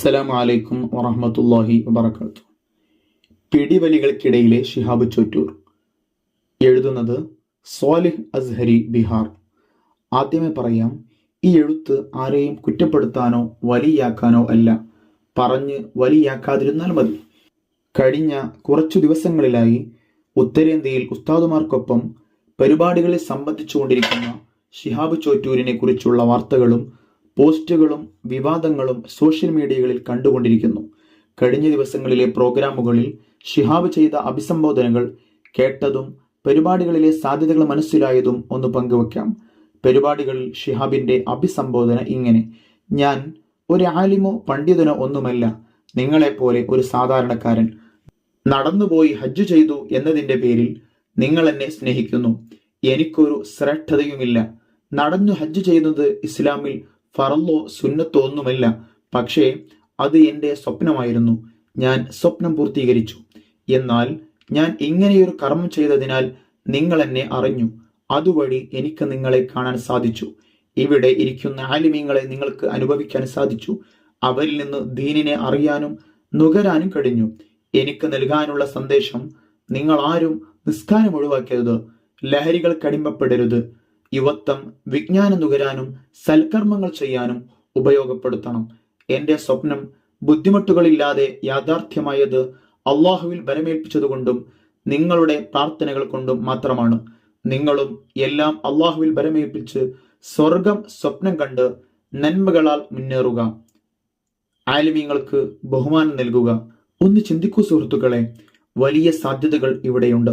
അസ്സലാമു അലൈക്കും വറഹമത്തല്ലാഹി വബർക്കാത്തു പിടിവലികൾക്കിടയിലെ ഷിഹാബ് ചോറ്റൂർ. എഴുതുന്നത് സോലിഹ് അസ്ഹരി ബിഹാർ. ആദ്യമേ പറയാം ഈ എഴുത്ത് ആരെയും കുറ്റപ്പെടുത്താനോ വലിയാക്കാനോ അല്ല. പറഞ്ഞ് വലിയാക്കാതിരുന്നാൽ മതി. കഴിഞ്ഞ കുറച്ചു ദിവസങ്ങളിലായി ഉത്തരേന്ത്യയിൽ ഉസ്താദുമാർക്കൊപ്പം പരിപാടികളെ സംബന്ധിച്ചുകൊണ്ടിരിക്കുന്ന ഷിഹാബ് ചോറ്റൂരിനെ കുറിച്ചുള്ള വാർത്തകളും പോസ്റ്റുകളും വിവാദങ്ങളും സോഷ്യൽ മീഡിയകളിൽ കണ്ടുകൊണ്ടിരിക്കുന്നു. കഴിഞ്ഞ ദിവസങ്ങളിലെ പ്രോഗ്രാമുകളിൽ ഷിഹാബ് ചെയ്ത അഭിസംബോധനകൾ കേട്ടതും പരിപാടികളിലെ സാധ്യതകൾ മനസ്സിലായതും ഒന്ന് പങ്കുവെക്കാം പരിപാടികളിൽ ഷിഹാബിന്റെ അഭിസംബോധന ഇങ്ങനെ. ഞാൻ ഒരു ആലിമോ പണ്ഡിതനോ ഒന്നുമല്ല. നിങ്ങളെപ്പോലെ ഒരു സാധാരണക്കാരൻ. നടന്നുപോയി ഹജ്ജ് ചെയ്തു എന്നതിന്റെ പേരിൽ നിങ്ങൾ എന്നെ സ്നേഹിക്കുന്നു. എനിക്കൊരു ശ്രേഷ്ഠതയുമില്ല നടന്നു ഹജ്ജ് ചെയ്യുന്നത് ഇസ്ലാമിൽ ഫറല്ലോ സുന്നത്തോ ഒന്നുമല്ല പക്ഷേ അത് എന്റെ സ്വപ്നമായിരുന്നു. ഞാൻ സ്വപ്നം പൂർത്തീകരിച്ചു. എന്നാൽ ഞാൻ ഇങ്ങനെയൊരു കർമ്മം ചെയ്തതിനാൽ നിങ്ങൾ എന്നെ അറിഞ്ഞു. അതുവഴി എനിക്ക് നിങ്ങളെ കാണാൻ സാധിച്ചു. ഇവിടെ ഇരിക്കുന്ന ആലിമ്യങ്ങളെ നിങ്ങൾക്ക് അനുഭവിക്കാൻ സാധിച്ചു. അവരിൽ നിന്ന് ദീനിനെ അറിയാനും നുകരാനും കഴിഞ്ഞു. എനിക്ക് നൽകാനുള്ള സന്ദേശം നിങ്ങൾ ആരും നിസ്കാരം ഒഴിവാക്കരുത്. ലഹരികൾ കടിമപ്പെടരുത് യുവത്വം വിജ്ഞാനം നുകരാനും സൽക്കർമ്മങ്ങൾ ചെയ്യാനും ഉപയോഗപ്പെടുത്തണം. എന്റെ സ്വപ്നം ബുദ്ധിമുട്ടുകളില്ലാതെ യാഥാർത്ഥ്യമായത് അള്ളാഹുവിൽ ബലമേൽപ്പിച്ചതുകൊണ്ടും നിങ്ങളുടെ പ്രാർത്ഥനകൾ കൊണ്ടും മാത്രമാണ്. നിങ്ങളും എല്ലാം അള്ളാഹുവിൽ ബലമേൽപ്പിച്ച് സ്വർഗം സ്വപ്നം കണ്ട് നന്മകളാൽ മുന്നേറുക. ആലിമീങ്ങൾക്ക് ബഹുമാനം നൽകുക. ഒന്ന് ചിന്തിക്കൂ സുഹൃത്തുക്കളെ വലിയ സാധ്യതകൾ ഇവിടെയുണ്ട്.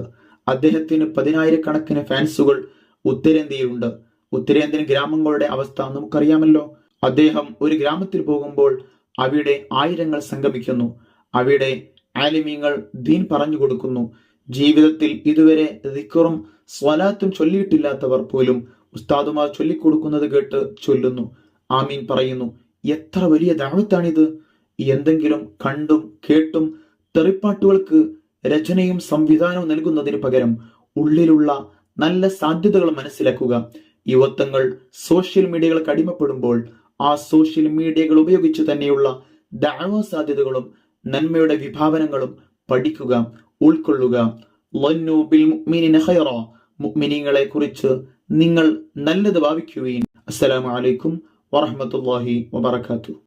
അദ്ദേഹത്തിന് പതിനായിരക്കണക്കിന് ഫാൻസുകൾ ഉത്തരേന്ത്യയിലുണ്ട്. ഉത്തരേന്ത്യൻ ഗ്രാമങ്ങളുടെ അവസ്ഥ നമുക്കറിയാമല്ലോ. അദ്ദേഹം ഒരു ഗ്രാമത്തിൽ പോകുമ്പോൾ അവിടെ ആയിരങ്ങൾ സംഗമിക്കുന്നു. അവിടെ ആലിമീങ്ങൾ ദീൻ പറഞ്ഞു കൊടുക്കുന്നു. ജീവിതത്തിൽ ഇതുവരെ ദിക്കറും സ്വലാത്തും ചൊല്ലിയിട്ടില്ലാത്തവർ പോലും ഉസ്താദുമാർ ചൊല്ലിക്കൊടുക്കുന്നത് കേട്ട് ചൊല്ലുന്നു. ആമീൻ പറയുന്നു എത്ര വലിയ ദാവത്താണിത്. എന്തെങ്കിലും കണ്ടും കേട്ടും തെറിപ്പാട്ടുകൾക്ക് രചനയും സംവിധാനവും നൽകുന്നതിന് പകരം ഉള്ളിലുള്ള നല്ല സാധ്യതകൾ മനസ്സിലാക്കുക. യുവത്വങ്ങൾ സോഷ്യൽ മീഡിയകൾക്ക് അടിമപ്പെടുമ്പോൾ ആ സോഷ്യൽ മീഡിയകൾ ഉപയോഗിച്ച് തന്നെയുള്ള ദാവ സാധ്യതകളും നന്മയുടെ വിഭാവനങ്ങളും പഠിക്കുക ഉൾക്കൊള്ളുക. മുഅ്മിനീങ്ങളെ കുറിച്ച് നിങ്ങൾ നല്ലത് ഭാവിക്കുകയും. അസ്സലാമു അലൈക്കും വറഹ്മത്തുള്ളാഹി വബറകാതുഹു.